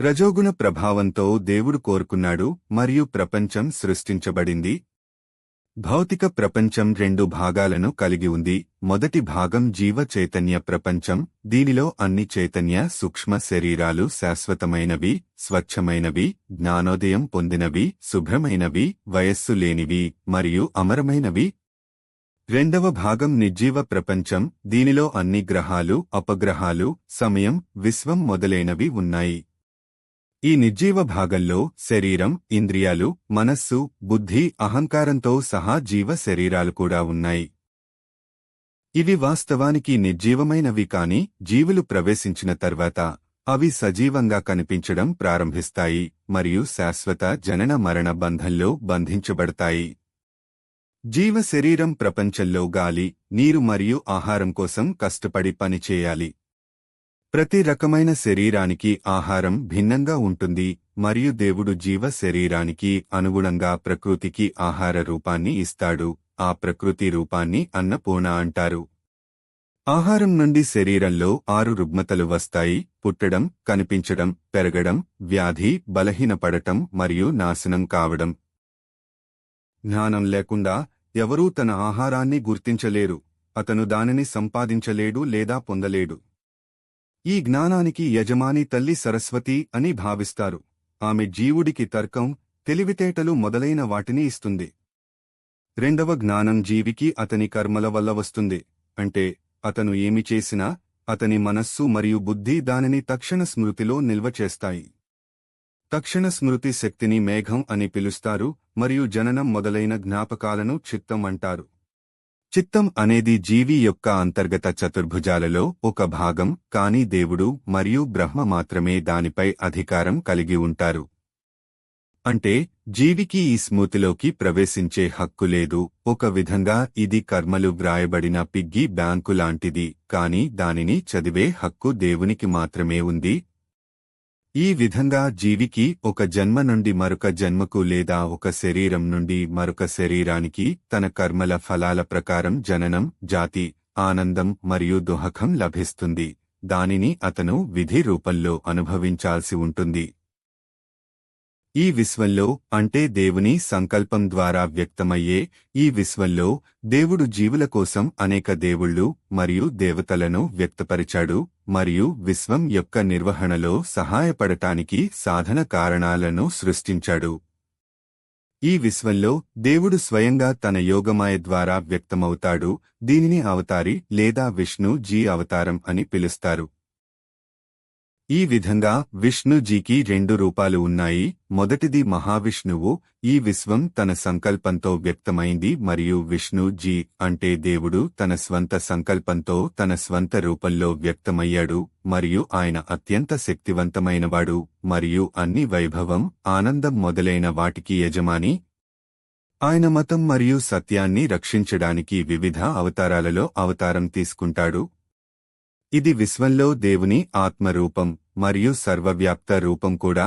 రజోగుణ ప్రభావంతో దేవుడు కోరుకున్నాడు మరియు ప్రపంచం సృష్టించబడింది. భౌతిక ప్రపంచం రెండు భాగాలను కలిగి ఉంది. మొదటి భాగం జీవ చైతన్య ప్రపంచం. దీనిలో అన్ని చైతన్య సూక్ష్మ శరీరాలు శాశ్వతమైనవి స్వచ్ఛమైనవి జ్ఞానోదయం పొందినవి శుభ్రమైనవి వయస్సు లేనివి మరియు అమరమైనవి. రెండవ భాగం నిర్జీవ ప్రపంచం. దీనిలో అన్ని గ్రహాలు అపగ్రహాలు సమయం విశ్వం మొదలైనవి ఉన్నాయి. ఈ నిర్జీవ భాగంలో శరీరం ఇంద్రియాలు మనస్సు బుద్ధి అహంకారంతో సహా జీవ శరీరాలు కూడా ఉన్నాయి. ఇవి వాస్తవానికి నిర్జీవమైనవి కాని జీవులు ప్రవేశించిన తర్వాత అవి సజీవంగా కనిపించడం ప్రారంభిస్తాయి మరియు శాశ్వత జనన మరణ బంధంలో బంధించబడతాయి. జీవ శరీరం ప్రపంచంలో గాలి నీరు మరియు ఆహారం కోసం కష్టపడి పనిచేయాలి. ప్రతి రకమైన శరీరానికి ఆహారం భిన్నంగా ఉంటుంది మరియు దేవుడు జీవ శరీరానికి అనుగుణంగా ప్రకృతికి ఆహార రూపాన్ని ఇస్తాడు ఆ ప్రకృతి రూపాన్ని అన్నపూర్ణ అంటారు. ఆహారం నుండి శరీరంలో ఆరు రుగ్మతలు వస్తాయి పుట్టడం కనిపించడం పెరగడం వ్యాధి బలహీనపడటం మరియు నాశనం కావడం. జ్ఞానం లేకుండా ఎవరూ తన ఆహారాన్ని గుర్తించలేరు అతను దానిని సంపాదించలేడు లేదా పొందలేడు. ఈ జ్ఞానానికి యజమాని తల్లి సరస్వతి అని భావిస్తారు. ఆమె జీవుడికి తర్కం తెలివితేటలు మొదలైన వాటిని ఇస్తుంది. రెండవ జ్ఞానం జీవికి అతని కర్మల వల్ల వస్తుంది. అంటే అతను ఏమి చేసినా అతని మనస్సు మరియు బుద్ధి దానిని తక్షణ స్మృతిలో నిల్వ చేస్తాయి. తక్షణ స్మృతి శక్తిని మేఘం అని పిలుస్తారు మరియు జననం మొదలైన జ్ఞాపకాలను చిత్తం అంటారు. చిత్తం అనేది జీవి యొక్క అంతర్గత చతుర్భుజాలలో ఒక భాగం కాని దేవుడు మరియు బ్రహ్మ మాత్రమే దానిపై అధికారం కలిగి ఉంటారు. అంటే జీవికి ఈ స్మృతిలోకి ప్రవేశించే హక్కు లేదు. ఒక విధంగా ఇది కర్మలు వ్రాయబడిన పిగ్గీ బ్యాంకు లాంటిది కాని దానిని చదివే హక్కు దేవునికి మాత్రమే ఉంది. ఈ విధంగా జీవికి ఒక జన్మ నుండి మరొక జన్మకు లేదా ఒక శరీరం నుండి మరొక శరీరానికి తన కర్మల ఫలాల ప్రకారం జననం జాతి ఆనందం మరియు దుహకం లభిస్తుంది. దానిని అతను విధి రూపంలో అనుభవించాల్సి ఉంటుంది. ఈ విశ్వంలో అంటే దేవుని సంకల్పం ద్వారా వ్యక్తమయ్యే ఈ విశ్వంలో దేవుడు జీవుల కోసం అనేక దేవుళ్ళు మరియు దేవతలను వ్యక్తపరిచాడు. మరియు విశ్వం యొక్క నిర్వహణలో సహాయపడటానికి సాధన కారణాలను సృష్టించాడు. ఈ విశ్వంలో దేవుడు స్వయంగా తన యోగమాయ ద్వారా వ్యక్తమవుతాడు దీనిని అవతారి లేదా విష్ణు జీ అవతారం అని పిలుస్తారు. ఈ విధంగా విష్ణుజీకి రెండు రూపాలు ఉన్నాయి. మొదటిది మహావిష్ణువు. ఈ విశ్వం తన సంకల్పంతో వ్యక్తమైంది మరియు విష్ణుజీ అంటే దేవుడు తన స్వంత సంకల్పంతో తన స్వంత రూపంలో వ్యక్తమయ్యాడు మరియు ఆయన అత్యంత శక్తివంతమైనవాడు మరియు అన్ని వైభవం ఆనందం మొదలైన వాటికి యజమాని. ఆయన మతం మరియు సత్యాన్ని రక్షించడానికి వివిధ అవతారాలలో అవతారం తీసుకుంటాడు. ఇది విశ్వంలో దేవుని ఆత్మరూపం మరియు సర్వవ్యాప్త రూపం కూడా